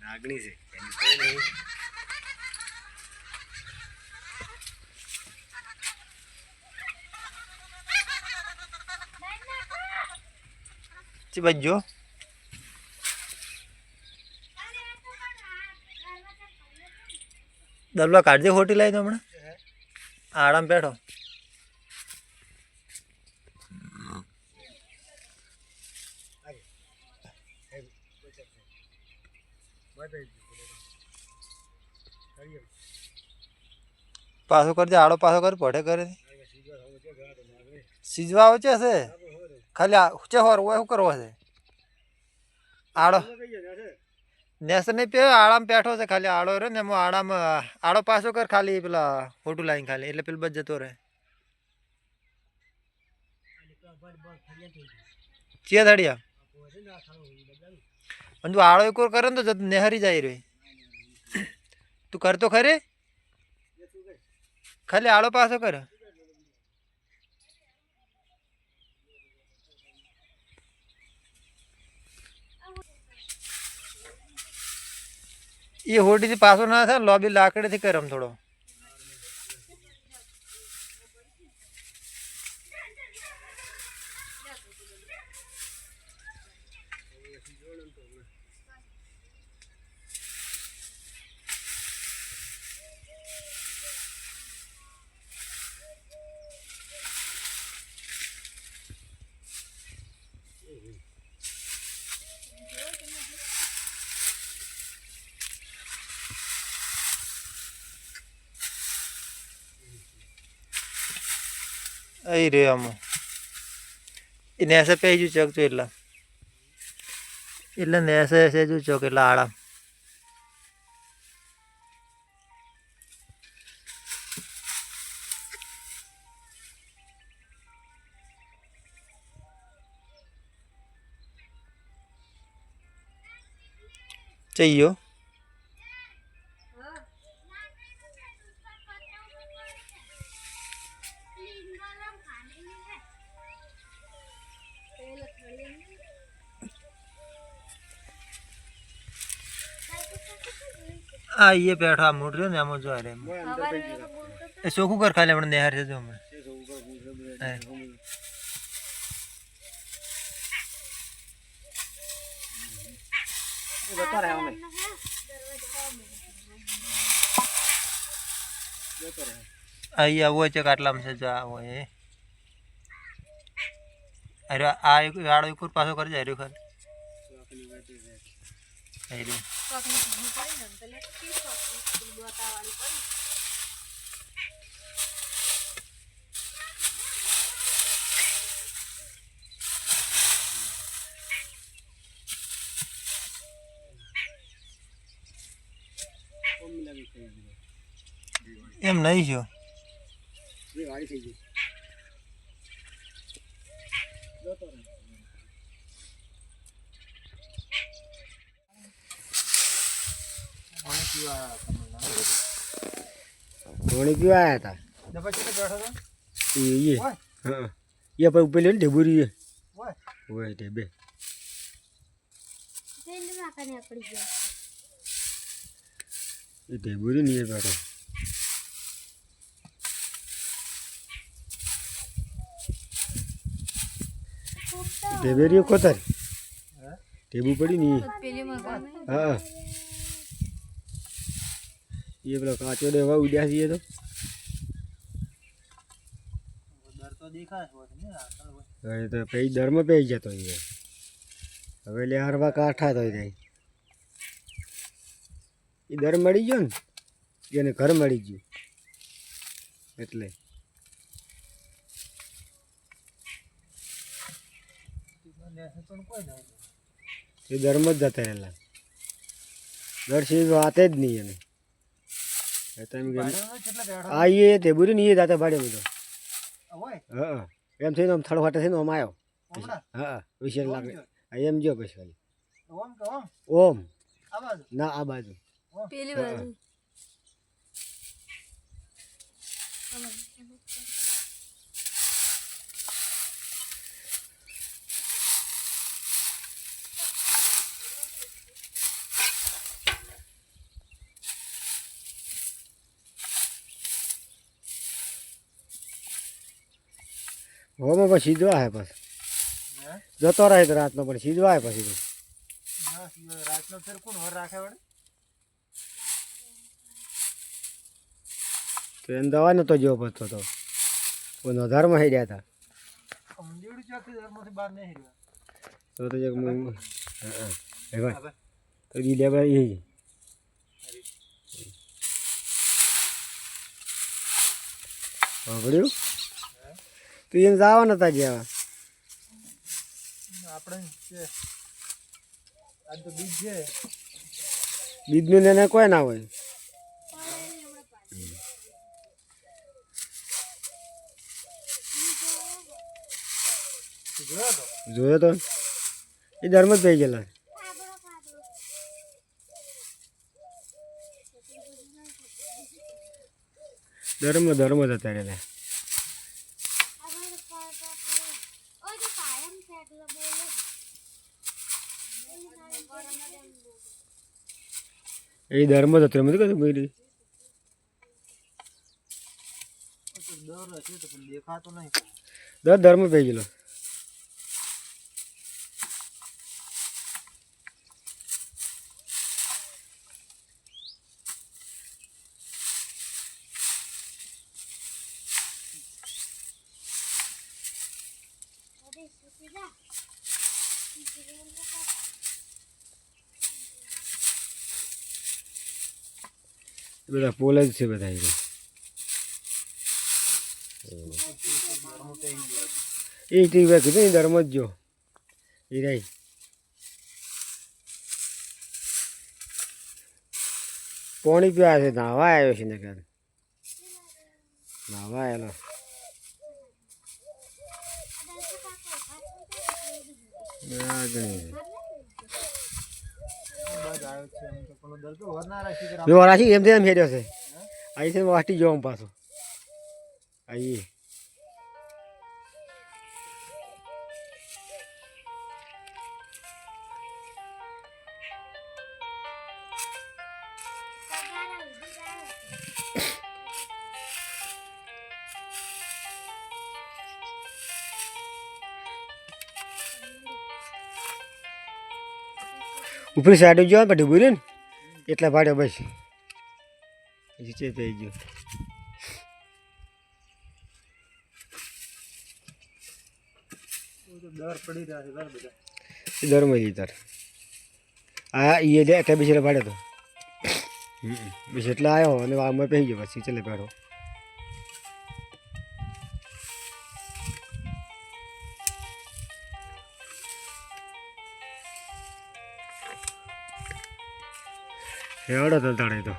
નાગણી છે. એની કોઈ નહીં. ચી બાજુ દલવા કાઢજે ખોટી લાવી દો હમણાં. આરામ બેઠો. પાછો કરજે, આડો પાછો કર પઢે કરે. સીજવા આવે છે હશે? ખાલી છે હોર, ઓય શું કરવો છે? આડો. નેસ નહીં પે આડામ બેઠો છે ખાલી, આડો રે ને એમાં આડામ, આડો પાછો કર ખાલી પેલા ફોટું લાઈન ખાલી, એટલે પેલું બસ જતો રહે. ચિયા ધડિયા. પણ તું આડો એક વાર કરે ને તો નેહરી જાય રે. તું કરતો ખરે? ખાલી આડો પાછો કર. એ હોડીથી પાછો ના થાય લોબી લાકડીથી કરમ થોડો. અહીં રહ્યો આમાં એ નેસે પેજુ ચોક છો એટલા એટલે નેસે સેજુ ચોક એટલા આડા ચઈયો આ એ બેઠો આ મૂળ રહ્યો ને આમાં જો અરે એ ચોખ્ખું કર ખાલે પણ નેહાર છે જો હમણાં હા. અહીં આવો. છે કાટલામાં છે જો આવો એ. અરે આ એક આડો એક પાછો કરી જાય રહ્યો ખાલી અહીં રહ્યો. એમ નહીં છો ધોણી પીવા આવ્યા હતા એ એ હા. એ પછી ઉપર લઈને ઢેબુરી એ હોય ઢેબે. એ ઢેબુરી નહીં બેઠો ઢેબેરી કોતર ઢેબુ પડી નહીં હા. એ પેલો કાચો દેવા ઉડ્યા છીએ તો. હવે તો પછી દરમાં પેઈ જતો એ હવે લે હરવા કાઠા તો જાય. એ દર મળી ગયો ને એને ઘર મળી ગયું. એટલે. એ દરમાં જ જતા રહેલા. દર્શી વાતે જ નહીં એને. આ એ તે બુરી નહીં એ જાતે ભાડે બધો. હા એમ થઈને આમ થડ ફાટે થઈને આમ આવ્યો હા વિશે લાગે હા, એમ જો પછી ખાલી. ઓમ ના આ બાજુ. પેલી બાજુ. હોમાં પણ સીધવા હે? પછી જતો રહે તો રાતનો પણ સીધવા હે પછી રાતનો ફેર કોણ વર રાખે વડે તો એને દવા નતો જેવો પડતો તો. કોઈ ધર્મ હઈ રહ્યા હતા તો તો એક હા હા ભાઈ તો ઈ લેવા એ સાંભળ્યું તું એને જવા નતા ગયા આપણે બીજનું ને કોઈ ના હોય. જોયો તો? એ ધર્મ જ થઈ ગયેલા. ધર્મ ધર્મ જ હતા એ ધર્મ જ હતો એમ કીધું કોઈ દર હશે તો પણ દેખાતો નહીં દર ધર્મ પઈ ગયેલો એ બધા પોલ જ છે બધા એ ટીવી કીધું ને ધર્મ જ જો. એ રહી પાણી પીવા છે, નાવા આવ્યો છે ને કે નાવા આવેલો આ ગણી. બસ આવ્યો છે એમ તો પણ દર તો વર ના રાખી કે જો રાશી એમ એમ હેડ્યો છે. અહીં છે વાટી જવા પાછો. અહીં ઉપરી સાઈડ જો પછી ઊભી રહ્યું ને, એટલા ભાડે બસ. નીચે થઈ ગયો. ડર પડી રહ્યા છે ડર જ તાર. આ એ લે ત્યાં બીજે ભાડે તો. બીજે એટલે આવ્યો અને આમાં પહેરી ગયો પછી ચલે ભાડો. હેવડો તો તાણે તો.